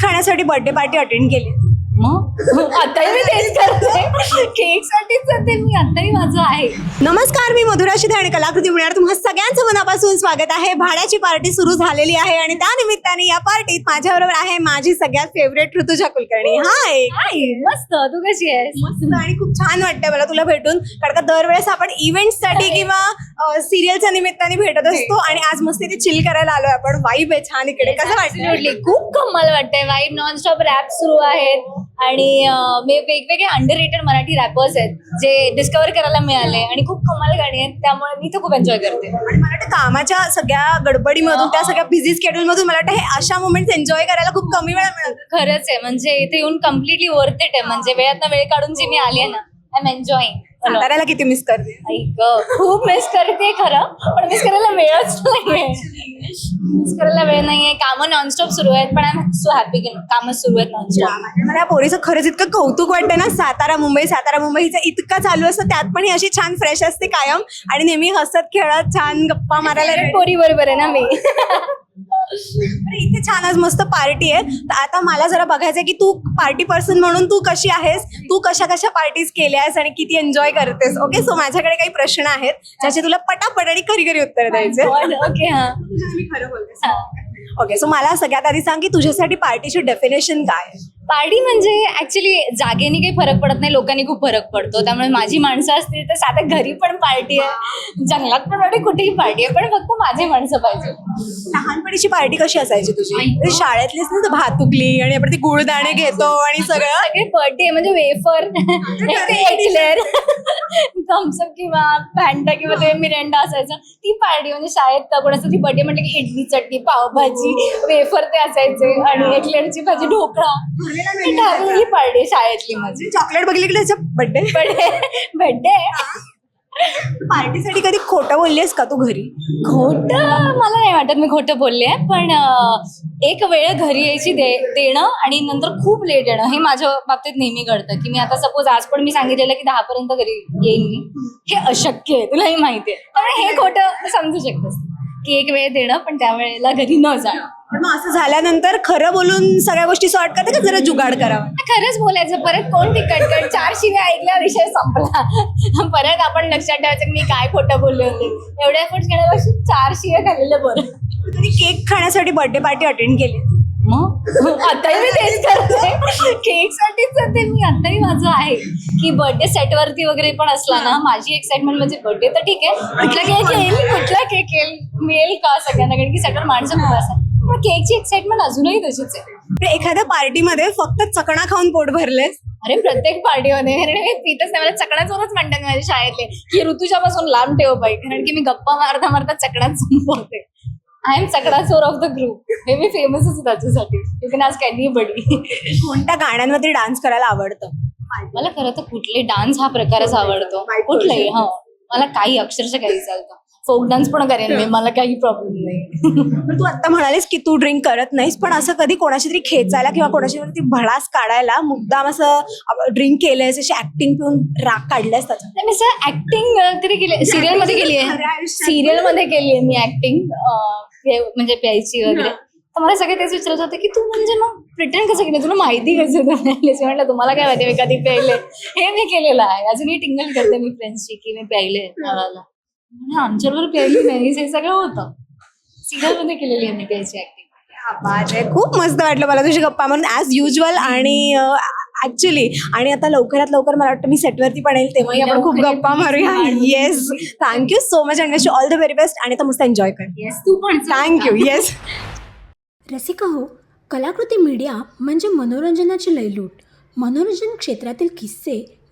खाण्यासाठी birthday party attend केली. मग? आताही मी तेच करते. केक साठीच करते मी आताही माझं आहे. नमस्कार मी मधुरा शिधे आणि कलाकृती मिळणार तुम्हा सगळ्यांचं मनापासून स्वागत आहे. भाड्याची पार्टी सुरू झालेली आहे आणि त्या निमित्ताने या पार्टीत माझ्याबरोबर आहे माझी सगळ्यात फेवरेट ऋतुजा कुलकर्णी. हाय आहे मस्त. तू कशी आहेस? मस्त आणि खूप छान वाटतंय मला तुला भेटून. कारण का दरवेळेस आपण इव्हेंटसाठी किंवा सिरियलच्या निमित्ताने भेटत असतो आणि आज मस्त इथे चिल करायला आलोय आपण. वाईब आहे छान इकडे. कसं वाटलं Absolutely. खूप कमाल वाटतंय. वाईट नॉनस्टॉप रॅप सुरू आहेत. आणि मे- वेगवेगळे अंडर रेटेड मराठी रॅपर्स आहेत जे डिस्कवर करायला मिळाले आणि खूप कमाल गाणी आहेत त्यामुळे मी तर खूप एन्जॉय करते. आणि मला वाटतं कामाच्या सगळ्या गडबडीमधून त्या सगळ्या बिझी स्केड्यूल मधून मला वाटतं हे अशा मोमेंट्स एन्जॉय करायला खूप कमी वेळा मिळत खरंच आहे म्हणजे इथे येऊन कम्प्लिटली वर्थ इट आहे म्हणजे वेळात वेळ काढून जी मी आली आहे ना आय एम एन्जॉईंग साताऱ्याला किती मिस करते. ऐक खूप मिस करते खरं पण मिस करायला वेळच नाहीये. मिस करायला वेळ नाहीये. कामं नॉनस्टॉप सुरू आहेत पण आय एम सो हॅपी की कामं सुरू आहेत नॉनस्टॉप मला या पोरीचं खरंच इतकं कौतुक वाटतं ना सातारा मुंबई सातारा मुंबई हिचं इतकं चालू असतं त्यात पण ही अशी छान फ्रेश असते कायम. आणि नेहमी हसत खेळत छान गप्पा मारायला. पोरी बरोबर आहे ना मी. बरं, इथे छान आज मस्त पार्टी आहे. तर आता मला जरा बघायचं की तू पार्टी पर्सन म्हणून तू कशी आहेस? तू कशा कशा पार्टीज केल्यास आणि किती एन्जॉय करतेस? ओके सो माझ्याकडे काही प्रश्न आहेत ज्याचे तुला पटापट आणि खरी खरी उत्तर द्यायचे. ओके हा. ओके सो मला सगळ्यात आधी सांग की तुझ्यासाठी पार्टीची डेफिनेशन काय आहे? पार्टी म्हणजे ऍक्च्युली जागेने काही फरक पडत नाही लोकांनी खूप फरक पडतो. त्यामुळे माझी माणसं असतील तर साध्या घरी पण पार्टी आहे. जंगलात पण पार्टी कुठेही पार्टी आहे पण फक्त माझी माणसं पाहिजे. लहानपणीची पार्टी कशी असायची तुझी? म्हणजे शाळेतलीच ना भातुकली आणि आपण ती गुळदाणे घेतो आणि सगळं सगळे? बर्थडे म्हणजे वेफर थम्सअप किंवा फॅन्टा किंवा ते मिरेंडा असायचं. ती पार्टी म्हणजे शाळेत कोणाचं ती बर्थडे म्हटलं की इडली चटणी पावभाजी वेफर ते असायचे आणि एक्लेअरची भाजी ढोकळा. ही पार्टी शाळेतली माझी. चॉकलेट बघितली की बड्डे बर्थडे बर्थडे पार्टीसाठी कधी खोटं बोललीस का तू घरी? खोट मला नाही वाटत मी खोटं बोलले पण अं, एक वेळ घरी यायची दे देणं आणि नंतर खूप लेट येणं हे माझ्या बाबतीत नेहमी घडतं. की मी आता सपोज आज पण मी सांगितलेलं की दहा पर्यंत घरी येईन मी हे अशक्य आहे तुलाही माहिती आहे. त्यामुळे हे खोटं समजू शकतस की एक वेळ देणं पण त्या वेळेला घरी न जाणं. मग असं झाल्यानंतर खरं बोलून सगळ्या गोष्टी सॉर्ट करते का जरा जुगाड करावा? खरंच बोलायचं. परत कोण तिकट कर? चार शिव्या ऐकल्या विषय संपला. परत आपण लक्षात ठेवायचं की मी काय खोटं बोलले होते. एवढ्या एफर्ट्स घेण्यापेक्षा चार शिव्या खाल्लेलं बरं. कधी केक खाण्यासाठी बर्थडे पार्टी अटेंड केली? मग? आताही मी तेच करते. केक साठीच करते मी. आताही माझं आहे. की बर्थडे सेट वरती वगैरे पण असला ना माझी एक्साइटमेंट म्हणजे बर्थडे तर ठीक आहे. कुठला केक येईल? कुठला केक येईल? मिळेल का सगळ्यांना? कारण की सगळं माणसं खूप असतात. पण केकची एक्साइटमेंट अजूनही तशीच आहे. एखाद्या पार्टीमध्ये फक्त चकणा खाऊन पोट भरलेस? अरे प्रत्येक पार्टीमध्ये. पितच नाही मला चकणाचोरच म्हणतात माझ्या शाळेतले. की ऋतूच्यापासून लांब ठेव बाई. कारण की मी गप्पा मारता मारता चकणाच संपवते आय एम चकडा चोर ऑफ द ग्रुप हे मी फेमसच त्याच्यासाठी. यू कॅन आज कॅनी बडी कोणत्या गाण्यांवरती डान्स करायला आवडतं? मला खरं तर कुठले डान्स हा प्रकारच आवडतो. कुठलाही हा. मला काही अक्षरशः काही चालतं फोक डान्स पण करेन मी मला काही प्रॉब्लेम नाही. पण तू आता म्हणालीस की तू ड्रिंक करत नाहीस पण असं कधी कोणाशी तरी खेचायला किंवा कोणाशी तरी भडास काढायला मुद्दाम असं ड्रिंक केलंयस अशी ऍक्टिंग पिऊन राग काढल्यास त्याचा नाही, मी सर ऍक्टिंग कधी केली सिरियलमध्ये केली आहे. सिरियलमध्ये केली आहे मी ऍक्टिंग म्हणजे प्यायची वगैरे. तर मला सगळे तेच विचारत होते की तू म्हणजे मग प्रिटेंड कसं केलं तुला माहिती कसं म्हटलं तुम्हाला काय माहिती? मी कधी प्यायले. हे मी केलेलं आहे. अजूनही टिंगल करते मी फ्रेंड्सची की मी प्यायले. म्हणजे आमच्याबरोबर प्यायली नाही हे सगळं होतं. सिरियलमध्ये केलेली आहे मी प्यायची ऍक्टिंग आवाज आहे. खूप मस्त वाटलं मला तुझी गप्पा म्हणून ऍज युजल आणि ऍक्च्युली आणि आता लवकरात लवकर मला वाटतं मी सेटवरती पण येईल तेव्हाही आपण खूप गप्पा मारूया. Yes thank you so much and wish all the very best आणि आता मस्त एन्जॉय कर. येस तू पण. थँक्यू येस रसिका हो कलाकृती मीडिया म्हणजे मनोरंजनाची लयलूट. मनोरंजन क्षेत्रातील किस्से